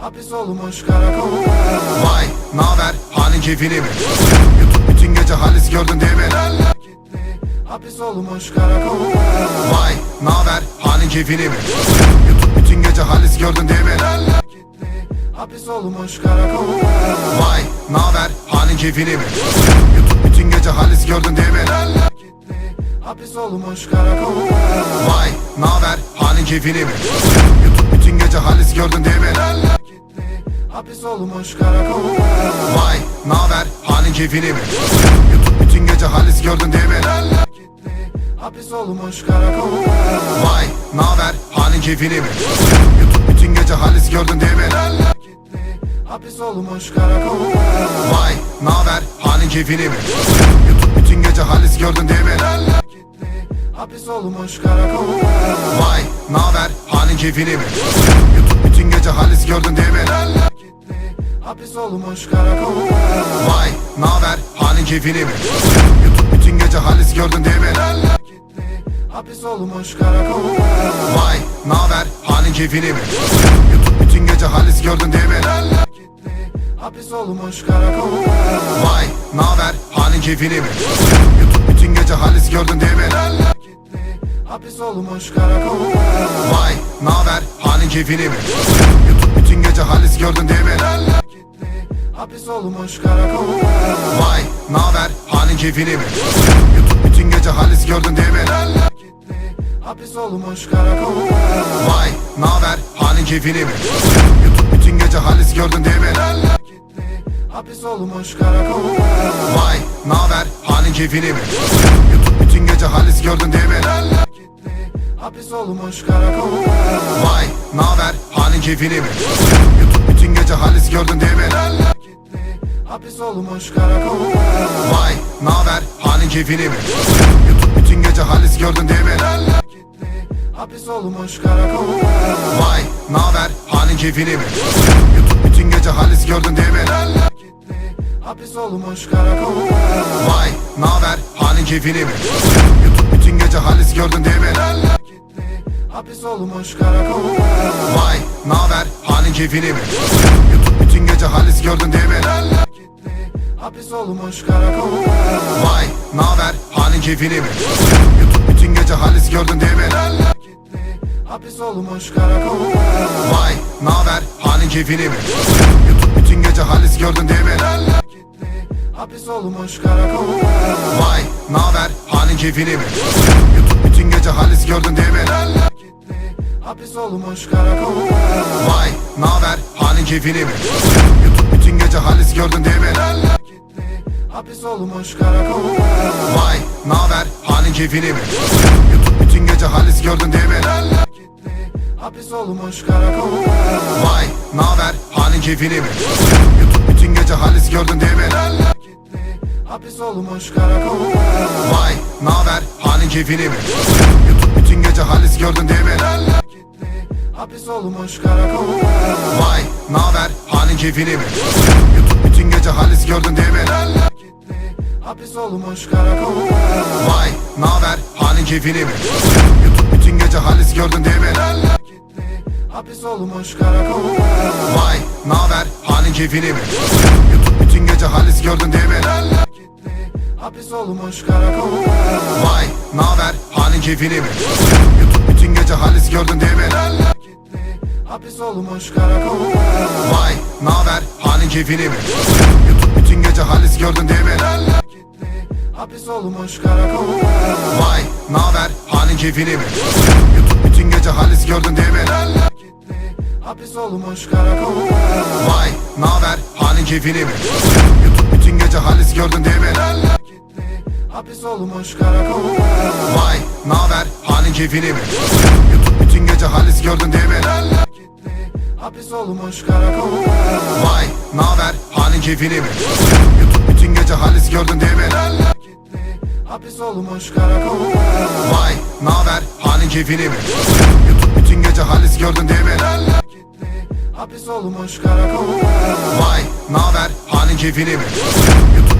Hapis olmuş karakol Vay naber halin keyfini mi? Bütün gece halis gördün değil mi? Hapis olmuş karakol Vay naber halin keyfini mi? Bütün gece halis gördün değil mi? Hapis olmuş karakol Vay naber halin keyfini mi? Bütün gece halis gördün değil mi? Hapis olmuş karakol Vay naber halin keyfini mi? Bütün gece halis gördün değil mi? Hapis olmuş karakol Vay naber halin keyfini mi? Bütün gece halis gördün değil mi? Gitti Hapis olmuş karakol Vay naber halin keyfini mi? Bütün gece halis gördün değil mi? Gitti Hapis olmuş karakol Vay naber halin keyfini mi? Bütün gece halis gördün değil mi? Gitti Hapis olmuş karakol Vay naber halin keyfini mi? Bütün gece halis gördün değil mi? Hapis olmuş karakol Vay naber halin keyfini mi? Bütün gece halis gördün değil mi? Hapis olmuş karakol Vay naber halin keyfini mi? Bütün gece halis gördün değil mi? Hapis olmuş karakol Vay naber halin keyfini mi? Bütün gece halis gördün değil mi? Hapis olmuş karakol Vay naber halin keyfini mi? Bütün gece halis gördün değil mi? Hapis olmuş karakol Vay naber halin keyfini mi? Bütün gece halis gördün değil mi? Hapis olmuş karakol Vay naber halin keyfini mi? Bütün gece halis gördün değil mi? Hapis olmuş karakol Vay naber halin keyfini mi? Bütün gece halis gördün değil mi? Hapis olmuş karakol Vay naber halin keyfini mi? Bütün gece halis gördün değil mi? Hapis olmuş karakol Vay naber halin keyfini mi? Bütün gece halis gördün değil mi? Hapis olmuş karakol Vay naber halin keyfini mi? Bütün gece halis gördün değil mi? Hapis olmuş karakol Vay naber halin keyfini mi? Bütün gece halis gördün değil mi? Hapis olmuş karakol Vay naber halin keyfini mi? Bütün gece halis gördün değil mi? Hapis olmuş karakol Vay naber halin keyfini mi? Bütün gece halis gördün değil mi? Hapis olmuş karakol Vay naber halin keyfini mi? Bütün gece halis gördün değil mi? Hapis olmuş karakol Vay naber halin keyfini mi? Bütün gece halis gördün değil mi? Hapis olmuş karakol Vay naber halin keyfini mi? Bütün gece halis gördün değil mi? Hapis olmuş karakol Vay naber halin keyfini mi? Bütün gece halis gördün değil mi? Hapis olmuş karakol Vay naber halin keyfini mi? Bütün gece halis gördün değil mi? Hapis olmuş karakol Vay naber halin keyfini mi? Bütün gece halis gördün değil mi? Hapis olmuş karakol Vay naber halin keyfini mi? Bütün gece halis gördün değil mi? Hapis olmuş karakol Vay naber halin keyfini mi? Bütün gece halis gördün değil mi? Hapis olmuş karakol Vay naber halin keyfini mi? Bütün gece halis gördün değil mi? Hapis olmuş karakol Vay naber halin keyfini mi? Bütün gece halis gördün değil mi? Hapis olmuş karakol Vay naber halin keyfini mi? Bütün gece halis gördün değil mi? Hapis olmuş karakol Vay naber halin keyfini mi? Bütün gece halis gördün değil mi? Hapis olmuş karakol Vay naber halin keyfini mi? Bütün gece halis gördün değil mi? Hapis olmuş karakol Vay naber halin keyfini mi? Bütün gece halis gördün değil mi? Gitti Hapis olmuş karakol Vay naber halin keyfini mi? Bütün gece halis gördün değil mi? Gitti Hapis olmuş karakol Vay naber halin keyfini mi? Bütün gece halis gördün değil mi? Gitti Hapis olmuş karakol Vay naber halin keyfini mi?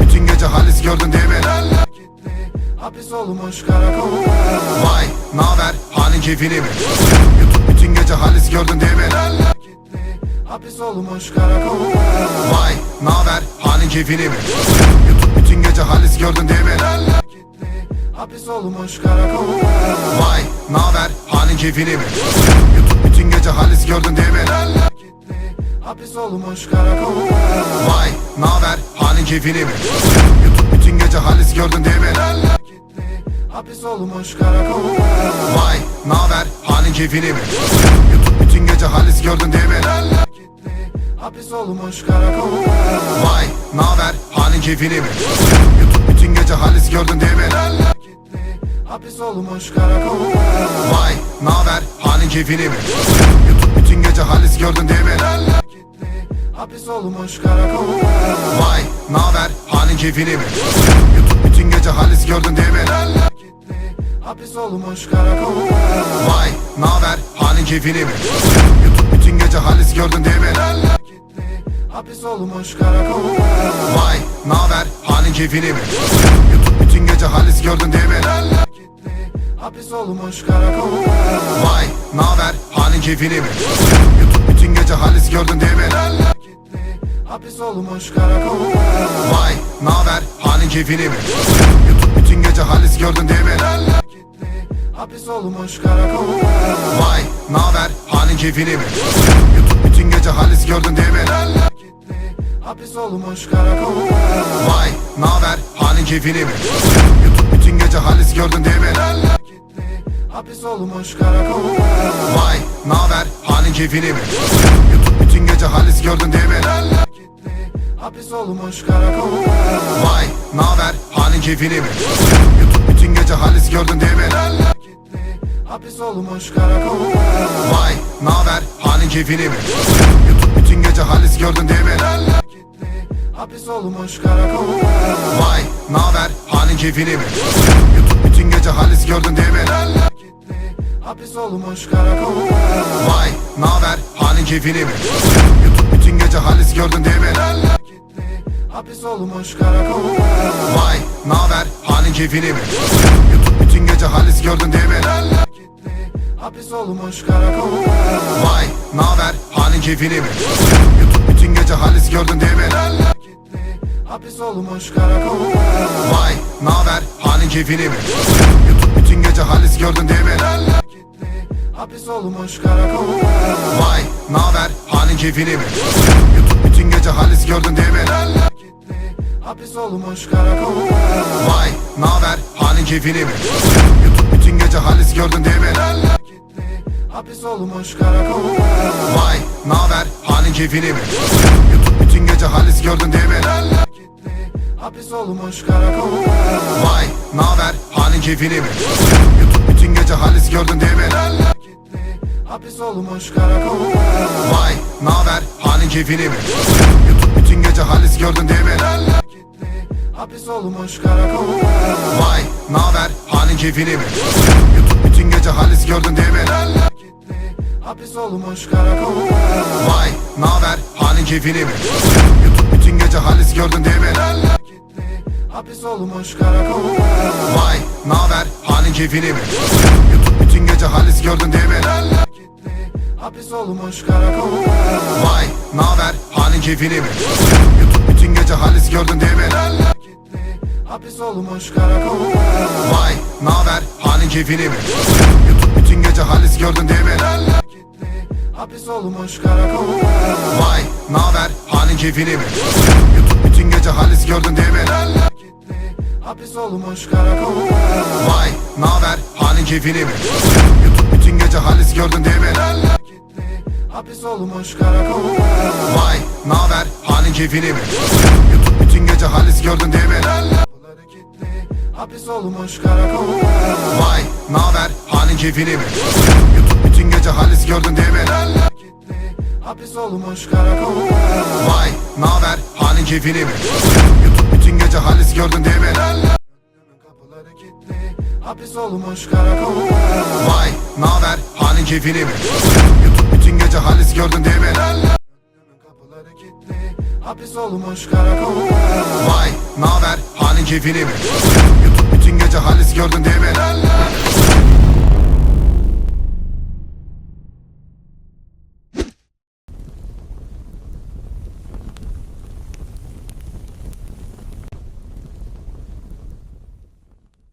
Bütün gece halis gördün değil mi? Hapis olmuş karakol Vay naber halin keyfini mi? Bütün gece halis gördün değil mi? Hapis olmuş karakol Vay naber halin keyfini mi? Bütün gece halis gördün değil mi? Hapis olmuş karakol Vay naber halin keyfini mi? Bütün gece halis gördün değil mi? Hapis olmuş karakol Vay naber halin keyfini mi? Bütün gece halis gördün değil mi? Hapis olmuş karakol Vay naber halin keyfini mi? Bütün gece halis gördün değil mi? Hapis olmuş karakol Vay naber halin keyfini mi? Bütün gece halis gördün değil mi? Hapis olmuş karakol Vay naber halin keyfini mi? Bütün gece halis gördün değil mi? Hapis olmuş karakol Vay naber halin keyfini mi? Bütün gece halis gördün değil mi? Hapis olmuş karakol Vay naber halin keyfini mi? Bütün gece halis gördün değil mi? Hapis olmuş karakol Vay naber halin keyfini mi? Bütün gece halis gördün değil mi? Hapis olmuş karakol Vay naber halin keyfini mi? Bütün gece halis gördün değil mi? Hapis olmuş karakol Vay naber halin keyfini mi? Bütün gece halis gördün değil mi? Hapis olmuş karakol Vay naber halin keyfini mi? Bütün gece halis gördün değil mi? Hapis olmuş karakol Vay naber halin keyfini mi? Bütün gece halis gördün değil mi? Hapis olmuş karakol Vay naber halin keyfini mi? Bütün gece halis gördün değil mi? Hapis olmuş karakol Vay naber halin keyfini mi? Bütün gece halis gördün değil mi? Hapis olmuş karakol Vay naber halin keyfini mi? Bütün gece halis gördün değil mi? Gitti Hapis olmuş karakol Vay naber halin keyfini mi? Bütün gece halis gördün değil mi? Gitti Hapis olmuş karakol Vay naber halin keyfini mi? Bütün gece halis gördün değil mi? Gitti Hapis olmuş karakol Vay naber halin keyfini mi? Bütün gece halis gördün değil mi? Hapis olmuş karakol Vay naber halin keyfini mi? Bütün gece halis gördün değil mi? Hapis olmuş karakol Vay naber halin keyfini mi? Bütün gece halis gördün değil mi? Hapis olmuş karakol Vay naber halin keyfini mi? Bütün gece halis gördün değil mi? Hapis olmuş karakol Vay naber halin keyfini mi? Bütün gece halis gördün değil mi? Hapis olmuş karakol Vay naber halin keyfini mi? Bütün gece halis gördün değil mi? Hapis olmuş karakol Vay naber halin keyfini mi? Bütün gece halis gördün değil mi? Hapis olmuş karakol Vay naber halin keyfini mi? Bütün gece halis gördün değil mi? Hapis olmuş karakol Vay naber halin keyfini mi? Bütün gece halis gördün değil mi? Hapis olmuş karakol Vay naber halin keyfini mi? Bütün gece halis gördün değil mi? Hapis olmuş karakol Vay naber halin keyfini mi? Bütün gece halis gördün değil mi? Hapis olmuş karakol Vay naber halin keyfini mi? Bütün gece halis gördün değil mi? Hapis olmuş karakol Vay naber halin keyfini mi? Bütün gece halis gördün değil mi? Hapis olmuş karakol Vay naber halin keyfini mi? Bütün gece halis gördün değil mi? Hapis olmuş karakol Vay naber halin keyfini mi? Bütün gece halis gördün değil mi? Hapis olmuş karakol Vay naber halin keyfini mi? Bütün gece halis gördün değil mi? Hapis olmuş karakol Vay naber halin keyfini mi? Bütün gece halis gördün değil mi? Hapis olmuş karakol Vay naber halin keyfini mi? Bütün gece halis gördün değil mi? Kapıları gitti Hapis olmuş karakol Vay naber halin keyfini mi? Bütün gece halis gördün değil mi? Kapıları gitti Hapis olmuş karakol Vay naber halin keyfini mi? Bütün gece halis gördün değil mi?